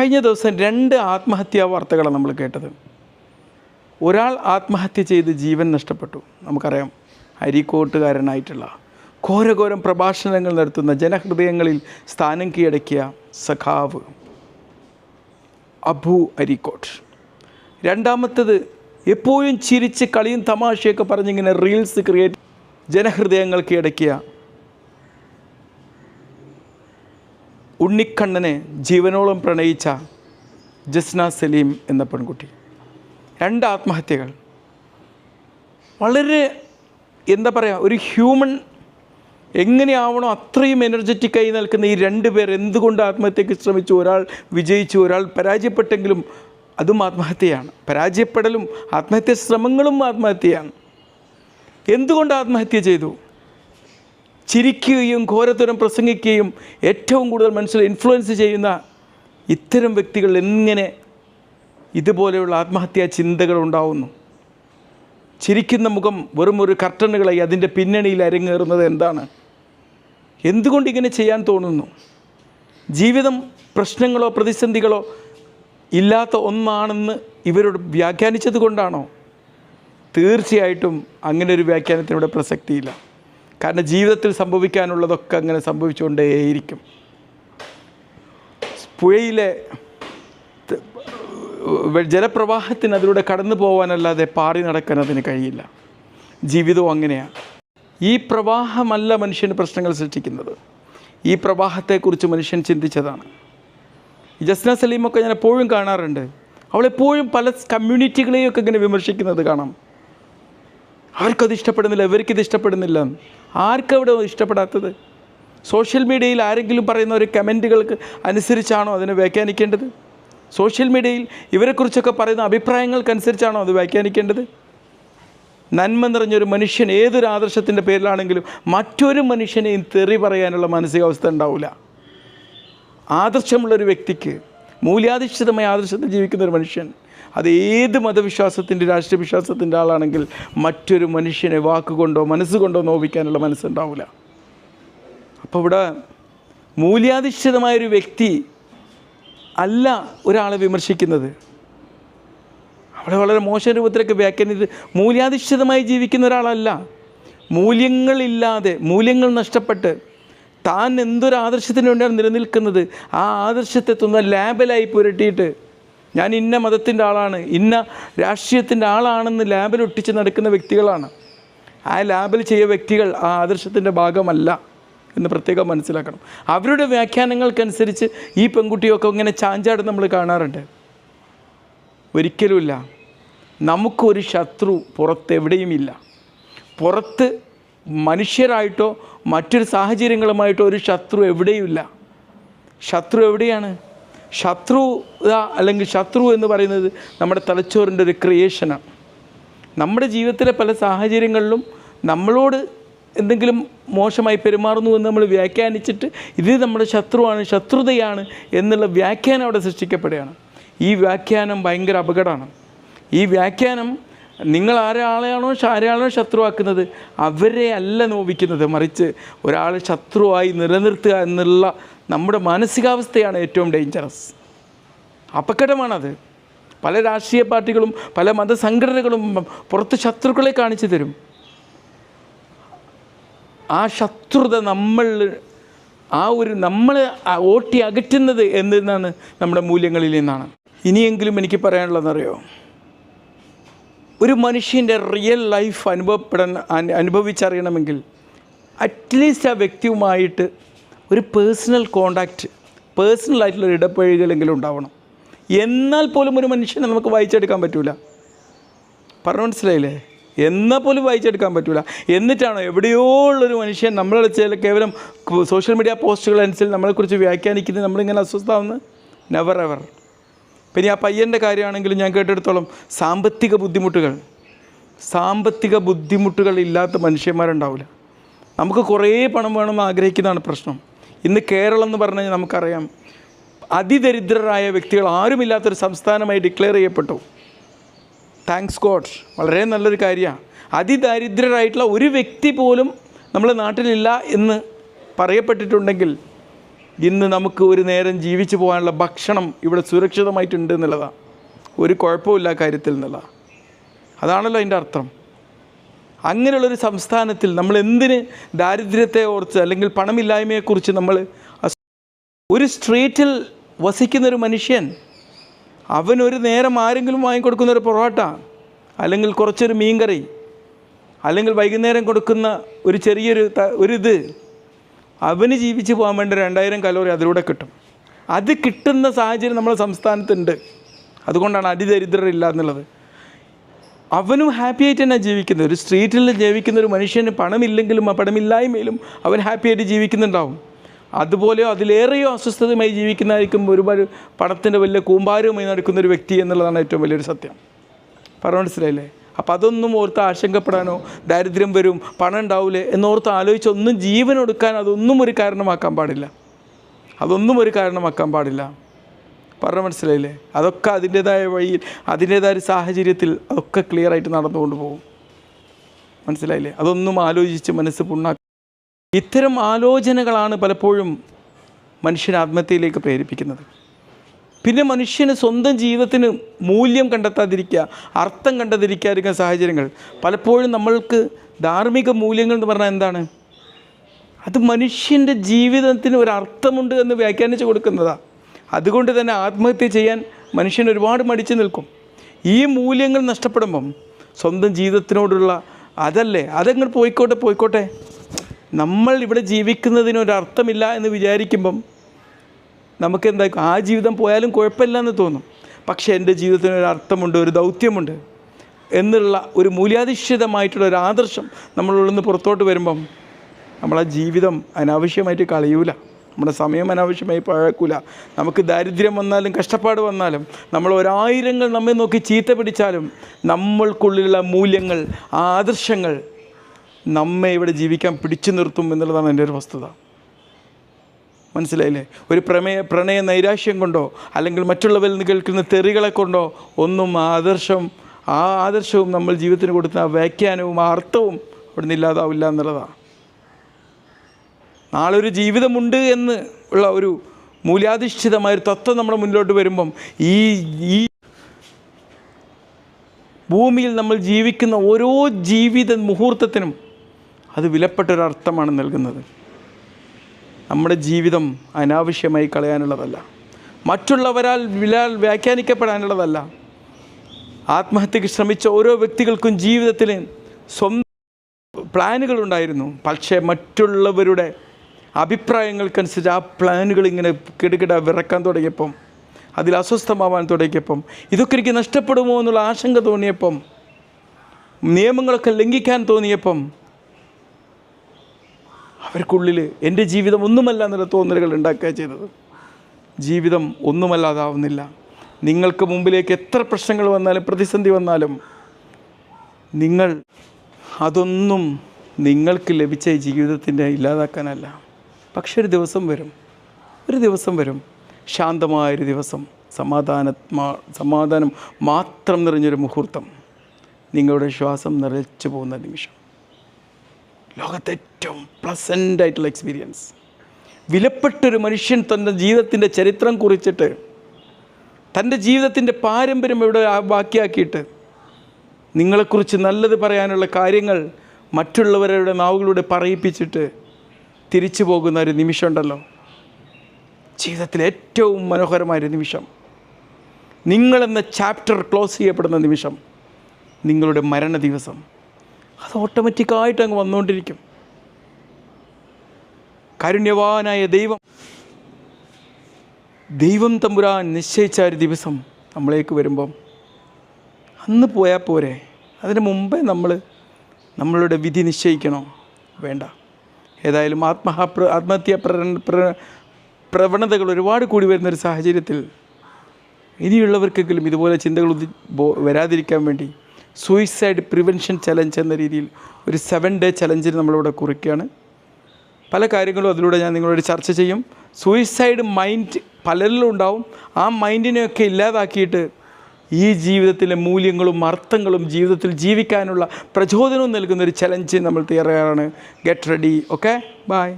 കഴിഞ്ഞ ദിവസം രണ്ട് ആത്മഹത്യാ വാർത്തകളാണ് നമ്മൾ കേട്ടത്. ഒരാൾ ആത്മഹത്യ ചെയ്ത് ജീവൻ നഷ്ടപ്പെട്ടു. നമുക്കറിയാം അരിക്കോട്ടുകാരനായിട്ടുള്ള ഘോരഘോരം പ്രഭാഷണങ്ങൾ നടത്തുന്ന ജനഹൃദയങ്ങളിൽ സ്ഥാനം കീഴടക്കിയ സഖാവ് അബു അരിക്കോട്ട്. രണ്ടാമത്തത് എപ്പോഴും ചിരിച്ച് കളിയും തമാശയൊക്കെ പറഞ്ഞിങ്ങനെ റീൽസ് ക്രിയേറ്റ് ജനഹൃദയങ്ങൾ കീഴടക്കിയ ഉണ്ണിക്കണ്ണനെ ജീവനോളം പ്രണയിച്ച ജസ്ന സലീം എന്ന പെൺകുട്ടി. രണ്ട് ആത്മഹത്യകൾ. വളരെ എന്താ പറയുക ഒരു ഹ്യൂമൻ എങ്ങനെയാവണോ അത്രയും എനർജറ്റിക്കായി നിൽക്കുന്ന ഈ രണ്ട് പേർ എന്തുകൊണ്ട് ആത്മഹത്യക്ക് ശ്രമിച്ചു? ഒരാൾ വിജയിച്ചു ഒരാൾ പരാജയപ്പെട്ടെങ്കിലും അതും ആത്മഹത്യയാണ്. പരാജയപ്പെടലും ആത്മഹത്യ ശ്രമങ്ങളും ആത്മഹത്യയാണ്. എന്തുകൊണ്ട് ആത്മഹത്യ ചെയ്തു? ചിരിക്കുകയും ഘോരത്തരം പ്രസംഗിക്കുകയും ഏറ്റവും കൂടുതൽ മനുഷ്യരെ ഇൻഫ്ലുവൻസ് ചെയ്യുന്ന ഇത്തരം വ്യക്തികൾ എങ്ങനെ ഇതുപോലെയുള്ള ആത്മഹത്യാ ചിന്തകൾ ഉണ്ടാവുന്നു? ചിരിക്കുന്ന മുഖം വെറും ഒരു കർട്ടനുകളായി അതിന്റെ പിന്നണിയിൽ അരങ്ങേറുന്നത് എന്താണ്? എന്തുകൊണ്ട് ഇങ്ങനെ ചെയ്യാൻ തോന്നുന്നു? ജീവിതം പ്രശ്നങ്ങളോ പ്രതിസന്ധികളോ ഇല്ലാത്ത ഒന്നാണെന്ന് ഇവരോട് വ്യാഖ്യാനിച്ചത് കൊണ്ടാണോ? തീർച്ചയായിട്ടും അങ്ങനെ ഒരു വ്യാഖ്യാനത്തിനൂടെ പ്രസക്തിയില്ല. കാരണം ജീവിതത്തിൽ സംഭവിക്കാനുള്ളതൊക്കെ അങ്ങനെ സംഭവിച്ചുകൊണ്ടേയിരിക്കും. പുഴയിലെ ജലപ്രവാഹത്തിന് അതിലൂടെ കടന്നു പോകാനല്ലാതെ പാറി നടക്കാൻ അതിന് കഴിയില്ല. ജീവിതവും അങ്ങനെയാണ് ഈ പ്രവാഹമല്ല മനുഷ്യന് പ്രശ്നങ്ങൾ സൃഷ്ടിക്കുന്നത്. ഈ പ്രവാഹത്തെക്കുറിച്ച് മനുഷ്യൻ ചിന്തിച്ചതാണ്. ജസ്ന സലീമൊക്കെ ഞാൻ എപ്പോഴും കാണാറുണ്ട്. അവളെപ്പോഴും പല കമ്മ്യൂണിറ്റികളെയൊക്കെ ഇങ്ങനെ വിമർശിക്കുന്നത് കാണാം. ആർക്കത് ഇഷ്ടപ്പെടുന്നില്ല? ഇവർക്കിത് ഇഷ്ടപ്പെടുന്നില്ല. ആർക്കവിടെ ഇഷ്ടപ്പെടാത്തത്? സോഷ്യൽ മീഡിയയിൽ ആരെങ്കിലും പറയുന്ന ഒരു കമന്റുകൾക്ക് അനുസരിച്ചാണോ അതിനെ വ്യാഖ്യാനിക്കേണ്ടത്? സോഷ്യൽ മീഡിയയിൽ ഇവരെക്കുറിച്ചൊക്കെ പറയുന്ന അഭിപ്രായങ്ങൾക്കനുസരിച്ചാണോ അത് വ്യാഖ്യാനിക്കേണ്ടത്? നന്മ നിറഞ്ഞൊരു മനുഷ്യൻ ഏതൊരു ആദർശത്തിന്റെ പേരിലാണെങ്കിലും മറ്റൊരു മനുഷ്യനെയും തെറി പറയാനുള്ള മാനസികാവസ്ഥ ഉണ്ടാവില്ല. ആദർശമുള്ളൊരു വ്യക്തിക്ക് മൂല്യാധിഷ്ഠിതമായ ആദർശത്തിൽ ജീവിക്കുന്ന ഒരു മനുഷ്യൻ അത് ഏത് മതവിശ്വാസത്തിന്റെ രാഷ്ട്രീയ വിശ്വാസത്തിന്റെ ആളാണെങ്കിൽ മറ്റൊരു മനുഷ്യനെ വാക്കുകൊണ്ടോ മനസ്സുകൊണ്ടോ നോവിക്കാനുള്ള മനസ്സുണ്ടാവില്ല. അപ്പോൾ ഇവിടെ മൂല്യാധിഷ്ഠിതമായൊരു വ്യക്തി അല്ല ഒരാളെ വിമർശിക്കുന്നത്. അവിടെ വളരെ മോശം രൂപത്തിലൊക്കെ വ്യാഖ്യാനിത് മൂല്യാധിഷ്ഠിതമായി ജീവിക്കുന്ന ഒരാളല്ല. മൂല്യങ്ങളില്ലാതെ മൂല്യങ്ങൾ നഷ്ടപ്പെട്ട് താൻ എന്തൊരു ആദർശത്തിന് വേണ്ടിയാണ് നിലനിൽക്കുന്നത്? ആ ആദർശത്തെ തുന്ന ലാബലായി പുരട്ടിയിട്ട് ഞാൻ ഇന്ന മതത്തിന്റെ ആളാണ് ഇന്ന രാഷ്ട്രീയത്തിന്റെ ആളാണെന്ന് ലാബിൽ ഒട്ടിച്ച് നടക്കുന്ന വ്യക്തികളാണ്. ആ ലാബിൽ ചെയ്യ വ്യക്തികൾ ആ ആദർശത്തിന്റെ ഭാഗമല്ല എന്ന് പ്രത്യേകം മനസ്സിലാക്കണം. അവരുടെ വ്യാഖ്യാനങ്ങൾക്കനുസരിച്ച് ഈ പെൺകുട്ടിയൊക്കെ ഇങ്ങനെ ചാഞ്ചാട് നമ്മൾ കാണാറുണ്ട്. ഒരിക്കലുമില്ല. നമുക്കൊരു ശത്രു പുറത്ത് എവിടെയുമില്ല പുറത്ത് മനുഷ്യരായിട്ടോ മറ്റൊരു സാഹചര്യങ്ങളുമായിട്ടോ ഒരു ശത്രു എവിടെയുമില്ല. ശത്രു എവിടെയാണ്? ശത്രു അല്ലെങ്കിൽ ശത്രു എന്ന് പറയുന്നത് നമ്മുടെ തലച്ചോറിന്റെ ഒരു ക്രിയേഷനാണ് നമ്മുടെ ജീവിതത്തിലെ പല സാഹചര്യങ്ങളിലും നമ്മളോട് എന്തെങ്കിലും മോശമായി പെരുമാറുന്നു എന്ന് നമ്മൾ വ്യാഖ്യാനിച്ചിട്ട് ഇത് നമ്മുടെ ശത്രുവാണ് ശത്രുതയാണ് എന്നുള്ള വ്യാഖ്യാനം അവിടെ സൃഷ്ടിക്കപ്പെടുകയാണ്. ഈ വ്യാഖ്യാനം ഭയങ്കര അപകടമാണ്. ഈ വ്യാഖ്യാനം നിങ്ങൾ ആരാളെയാണോ ആരാളാണോ ശത്രുവാക്കുന്നത് അവരെ അല്ല നോവിക്കുന്നത്. മറിച്ച് ഒരാളെ ശത്രുവായി നിലനിർത്തുക എന്നുള്ള നമ്മുടെ മാനസികാവസ്ഥയാണ് ഏറ്റവും ഡേഞ്ചറസ് അപകടമാണത്. പല രാഷ്ട്രീയ പാർട്ടികളും പല മതസംഘടനകളും പുറത്ത് ശത്രുക്കളെ കാണിച്ചു തരും. ആ ശത്രുത നമ്മൾ ആ ഒരു നമ്മൾ ഓട്ടി അകറ്റുന്നത് എന്തെന്നാണ് നമ്മുടെ മൂല്യങ്ങളിൽ നിന്നാണ്. ഇനിയെങ്കിലും എനിക്ക് പറയാനുള്ളതെന്നറിയോ? ഒരു മനുഷ്യന്റെ റിയൽ ലൈഫ് അനുഭവപ്പെടാൻ അനു- അനുഭവിച്ചറിയണമെങ്കിൽ അറ്റ്ലീസ്റ്റ് ആ വ്യക്തിയുമായിട്ട് ഒരു പേഴ്സണൽ കോണ്ടാക്റ്റ് പേഴ്സണൽ ആയിട്ടുള്ള ഒരു ഇടപഴകലെങ്കിലും ഉണ്ടാവണം. എന്നാൽ പോലും ഒരു മനുഷ്യനെ നമുക്ക് വായിച്ചെടുക്കാൻ പറ്റൂല. പറഞ്ഞു മനസ്സിലായില്ലേ? എന്നാൽ പോലും വായിച്ചെടുക്കാൻ പറ്റൂല. എന്നിട്ടാണോ എവിടെയോ ഉള്ളൊരു മനുഷ്യൻ നമ്മളെ ചില കേവലം സോഷ്യൽ മീഡിയ പോസ്റ്റുകൾ അനുസരിച്ച് നമ്മളെക്കുറിച്ച് വ്യാഖ്യാനിക്കുന്നത് നമ്മളിങ്ങനെ അസ്വസ്ഥാവുന്നത് നെവർ എവർ പിന്നെ ആ പയ്യന്റെ കാര്യമാണെങ്കിലും ഞാൻ കേട്ടെടുത്തോളം സാമ്പത്തിക ബുദ്ധിമുട്ടുകൾ. സാമ്പത്തിക ബുദ്ധിമുട്ടുകൾ ഇല്ലാത്ത മനുഷ്യന്മാരുണ്ടാവില്ല. നമുക്ക് കുറേ പണം വേണമെന്ന് ആഗ്രഹിക്കുന്നതാണ് പ്രശ്നം. ഇന്ന് കേരളം എന്ന് പറഞ്ഞു കഴിഞ്ഞാൽ നമുക്കറിയാം അതിദരിദ്രരായ വ്യക്തികൾ ആരുമില്ലാത്തൊരു സംസ്ഥാനമായി ഡിക്ലെയർ ചെയ്യപ്പെട്ടു. താങ്ക്സ് ഗോഡ് വളരെ നല്ലൊരു കാര്യമാണ് അതിദരിദ്രരായിട്ടുള്ള ഒരു വ്യക്തി പോലും നമ്മുടെ നാട്ടിലില്ല എന്ന് പറയപ്പെട്ടിട്ടുണ്ടെങ്കിൽ ഇന്ന് നമുക്ക് ഒരു നേരം ജീവിച്ചു പോകാനുള്ള ഭക്ഷണം ഇവിടെ സുരക്ഷിതമായിട്ടുണ്ട് എന്നുള്ളതാണ് ഒരു കുഴപ്പമില്ല കാര്യത്തിൽ എന്നുള്ള അതാണല്ലോ അതിന്റെ അർത്ഥം. അങ്ങനെയുള്ളൊരു സംസ്ഥാനത്തിൽ നമ്മൾ എന്തിന് ദാരിദ്ര്യത്തെ ഓർത്ത് അല്ലെങ്കിൽ പണമില്ലായ്മയെക്കുറിച്ച് നമ്മൾ ഒരു സ്ട്രീറ്റിൽ വസിക്കുന്നൊരു മനുഷ്യൻ അവനൊരു നേരം ആരെങ്കിലും വാങ്ങിക്കൊടുക്കുന്ന ഒരു പൊറോട്ട അല്ലെങ്കിൽ കുറച്ചൊരു മീൻകറി അല്ലെങ്കിൽ വൈകുന്നേരം കൊടുക്കുന്ന ഒരു ചെറിയൊരു ഒരു ഇത് അവന് ജീവിച്ച് പോകാൻ വേണ്ട രണ്ടായിരം കലോറി അതിലൂടെ കിട്ടും. അത് കിട്ടുന്ന സാഹചര്യം നമ്മുടെ സംസ്ഥാനത്തുണ്ട്. അതുകൊണ്ടാണ് അതിദരിദ്രരില്ല എന്നുള്ളത് അവനും ഹാപ്പി ആയിട്ട് തന്നെ ജീവിക്കുന്നത്. ഒരു സ്ട്രീറ്റിൽ ജീവിക്കുന്ന ഒരു മനുഷ്യന് പണമില്ലെങ്കിലും ആ പണമില്ലായ്മയിലും അവൻ ഹാപ്പി ആയിട്ട് ജീവിക്കുന്നുണ്ടാവും. അതുപോലെയോ അതിലേറെയോ അസ്വസ്ഥതയുമായി ജീവിക്കുന്നതായിരിക്കും ഒരുപാട് പണത്തിന്റെ വലിയ കൂമ്പാരവുമായി നടക്കുന്ന ഒരു വ്യക്തി എന്നുള്ളതാണ് ഏറ്റവും വലിയൊരു സത്യം. പറഞ്ഞു മനസ്സിലായില്ലേ? അപ്പം അതൊന്നും ഓർത്ത് ആശങ്കപ്പെടാനോ ദാരിദ്ര്യം വരും പണം ഉണ്ടാവില്ലേ എന്നോർത്ത് ആലോചിച്ച് ഒന്നും ജീവൻ കൊടുക്കാൻ അതൊന്നും ഒരു കാരണമാക്കാൻ പാടില്ല. അതൊന്നും ഒരു കാരണമാക്കാൻ പാടില്ല. പറഞ്ഞു മനസ്സിലായില്ലേ? അതൊക്കെ അതിന്റേതായ വഴിയിൽ അതിന്റേതായ സാഹചര്യത്തിൽ അതൊക്കെ ക്ലിയർ ആയിട്ട് നടന്നുകൊണ്ട് പോകും. മനസ്സിലായില്ലേ? അതൊന്നും ആലോചിച്ച് മനസ്സ് പുണ്ണാ ഇത്തരം ആലോചനകളാണ് പലപ്പോഴും മനുഷ്യൻ ആത്മഹത്യയിലേക്ക് പ്രേരിപ്പിക്കുന്നത്. പിന്നെ മനുഷ്യന് സ്വന്തം ജീവിതത്തിന് മൂല്യം കണ്ടെത്താതിരിക്കുക അർത്ഥം കണ്ടെത്തിരിക്കാതിരിക്കുന്ന സാഹചര്യങ്ങൾ. പലപ്പോഴും നമ്മൾക്ക് ധാർമ്മിക മൂല്യങ്ങൾ എന്ന് പറഞ്ഞാൽ എന്താണ്? അത് മനുഷ്യന്റെ ജീവിതത്തിന് ഒരു അർത്ഥമുണ്ട് എന്ന് വ്യാഖ്യാനിച്ച് കൊടുക്കുന്നതാണ് അതുകൊണ്ട് തന്നെ ആത്മഹത്യ ചെയ്യാൻ മനുഷ്യൻ ഒരുപാട് മടിച്ചു നിൽക്കും. ഈ മൂല്യങ്ങൾ നഷ്ടപ്പെടുമ്പം സ്വന്തം ജീവിതത്തിനോടുള്ള അതല്ലേ? അതങ്ങോട്ട് പോയിക്കോട്ടെ പോയിക്കോട്ടെ. നമ്മൾ ഇവിടെ ജീവിക്കുന്നതിനൊരർത്ഥമില്ല എന്ന് വിചാരിക്കുമ്പം നമുക്ക് എന്താ ആ ജീവിതം പോയാലും കുഴപ്പമില്ല എന്ന് തോന്നും. പക്ഷേ എന്റെ ജീവിതത്തിന് ഒരു അർത്ഥമുണ്ട് ഒരു ദൗത്യമുണ്ട് എന്നുള്ള ഒരു മൂല്യാധിഷ്ഠിതമായിട്ടുള്ള ഒരു ആദർശം നമ്മളുള്ളിൽ നിന്ന് പുറത്തോട്ട് വരുമ്പം നമ്മളാ ജീവിതം അനാവശ്യമായിട്ട് കളയൂല. നമ്മുടെ സമയം അനാവശ്യമായി പഴക്കൂല. നമുക്ക് ദാരിദ്ര്യം വന്നാലും കഷ്ടപ്പാട് വന്നാലും നമ്മൾ ഒരായിരങ്ങൾ നമ്മെ നോക്കി ചീത്ത പിടിച്ചാലും നമ്മൾക്കുള്ളിലുള്ള മൂല്യങ്ങൾ ആദർശങ്ങൾ നമ്മെ ഇവിടെ ജീവിക്കാൻ പിടിച്ചു നിർത്തും എന്നുള്ളതാണ് എന്റെ ഒരു വസ്തുത. മനസ്സിലായില്ലേ? ഒരു പ്രമേയ പ്രണയ നൈരാശ്യം കൊണ്ടോ അല്ലെങ്കിൽ മറ്റുള്ളവരിൽ നിന്ന് കേൾക്കുന്ന തെറികളെ കൊണ്ടോ ഒന്നും ആദർശം ആ ആദർശവും നമ്മൾ ജീവിതത്തിന് ആ വ്യാഖ്യാനവും ആ അർത്ഥവും അവിടെ നിന്ന് ഇല്ലാതാവില്ല എന്നുള്ളതാണ്. നാളെ ഒരു ജീവിതമുണ്ട് എന്ന് ഉള്ള ഒരു മൂല്യാധിഷ്ഠിതമായ ഒരു തത്വം നമ്മുടെ മുന്നിലോട്ട് വരുമ്പം ഈ ഈ ഭൂമിയിൽ നമ്മൾ ജീവിക്കുന്ന ഓരോ ജീവിത മുഹൂർത്തത്തിനും അത് വിലപ്പെട്ടൊരർത്ഥമാണ് നൽകുന്നത്. നമ്മുടെ ജീവിതം അനാവശ്യമായി കളയാനുള്ളതല്ല. മറ്റുള്ളവരാൽ വിലാൽ വ്യാഖ്യാനിക്കപ്പെടാനുള്ളതല്ല. ആത്മഹത്യക്ക് ശ്രമിച്ച ഓരോ വ്യക്തികൾക്കും ജീവിതത്തിൽ സ്വന്തം പ്ലാനുകളുണ്ടായിരുന്നു. പക്ഷേ മറ്റുള്ളവരുടെ അഭിപ്രായങ്ങൾക്കനുസരിച്ച് ആ പ്ലാനുകൾ ഇങ്ങനെ കിടുകിട വിറക്കാൻ തുടങ്ങിയപ്പം അതിൽ അസ്വസ്ഥമാവാൻ തുടങ്ങിയപ്പം ഇതൊക്കെ എനിക്ക് നഷ്ടപ്പെടുമോ എന്നുള്ള ആശങ്ക തോന്നിയപ്പം നിയമങ്ങളൊക്കെ ലംഘിക്കാൻ തോന്നിയപ്പം അവർക്കുള്ളിൽ എന്റെ ജീവിതം ഒന്നുമല്ല എന്നുള്ള തോന്നലുകൾ ഉണ്ടാക്കുക ചെയ്തത്. ജീവിതം ഒന്നുമല്ലാതാവുന്നില്ല. നിങ്ങൾക്ക് മുമ്പിലേക്ക് എത്ര പ്രശ്നങ്ങൾ വന്നാലും പ്രതിസന്ധി വന്നാലും നിങ്ങൾ അതൊന്നും നിങ്ങൾക്ക് ലഭിച്ച ജീവിതത്തിന്റെ ഇല്ലാതാക്കാനല്ല. പക്ഷെ ഒരു ദിവസം വരും. ഒരു ദിവസം വരും. ശാന്തമായൊരു ദിവസം. സമാധാന സമാധാനം മാത്രം നിറഞ്ഞൊരു മുഹൂർത്തം. നിങ്ങളുടെ ശ്വാസം നിറച്ചു പോകുന്ന നിമിഷം. ലോകത്തെ ഏറ്റവും പ്ലസന്റ് ആയിട്ടുള്ള എക്സ്പീരിയൻസ് വിലപ്പെട്ടൊരു മനുഷ്യൻ തന്റെ ജീവിതത്തിന്റെ ചരിത്രം കുറിച്ചിട്ട് തന്റെ ജീവിതത്തിന്റെ പാരമ്പര്യം ഇവിടെ ബാക്കിയാക്കിയിട്ട് നിങ്ങളെക്കുറിച്ച് നല്ലത് പറയാനുള്ള കാര്യങ്ങൾ മറ്റുള്ളവരുടെ നാവുകളിലൂടെ പറയിപ്പിച്ചിട്ട് തിരിച്ചു പോകുന്ന ഒരു നിമിഷമുണ്ടല്ലോ. ജീവിതത്തിലെ ഏറ്റവും മനോഹരമായൊരു നിമിഷം. നിങ്ങളെന്ന ചാപ്റ്റർ ക്ലോസ് ചെയ്യപ്പെടുന്ന നിമിഷം. നിങ്ങളുടെ മരണ ദിവസം. അത് ഓട്ടോമാറ്റിക്കായിട്ട് അങ്ങ് വന്നുകൊണ്ടിരിക്കും. കാരുണ്യവാനായ ദൈവം. ദൈവം തമ്പുരാൻ നിശ്ചയിച്ച ഒരു ദിവസം നമ്മളേക്ക് വരുമ്പം. അന്ന് പോയാൽ പോരെ. അതിന് മുമ്പേ നമ്മൾ നമ്മളുടെ വിധി നിശ്ചയിക്കണോ? വേണ്ട. ഏതായാലും ആത്മഹ ആത്മഹത്യാ പ്ര- പ്ര- പ്രവണതകൾ ഒരുപാട് കൂടി വരുന്നൊരു സാഹചര്യത്തിൽ ഇനിയുള്ളവർക്കെങ്കിലും ഇതുപോലെ ചിന്തകൾ വരാതിരിക്കാൻ വേണ്ടി സൂയിസൈഡ് പ്രിവെൻഷൻ ചലഞ്ച് എന്ന രീതിയിൽ ഒരു സെവൻ ഡേ ചലഞ്ചിന് നമ്മളിവിടെ കുറിക്കുകയാണ്. പല കാര്യങ്ങളും അതിലൂടെ ഞാൻ നിങ്ങളോട് ചർച്ച ചെയ്യും. സൂയിസൈഡ് മൈൻഡ് പലരിലും ഉണ്ടാവും ആ മൈൻഡിനെയൊക്കെ ഇല്ലാതാക്കിയിട്ട് ഈ ജീവിതത്തിലെ മൂല്യങ്ങളും അർത്ഥങ്ങളും ജീവിതത്തിൽ ജീവിക്കാനുള്ള പ്രചോദനവും നൽകുന്ന ഒരു ചലഞ്ച് നമ്മൾ തയ്യാറാണ്. Get ready okay bye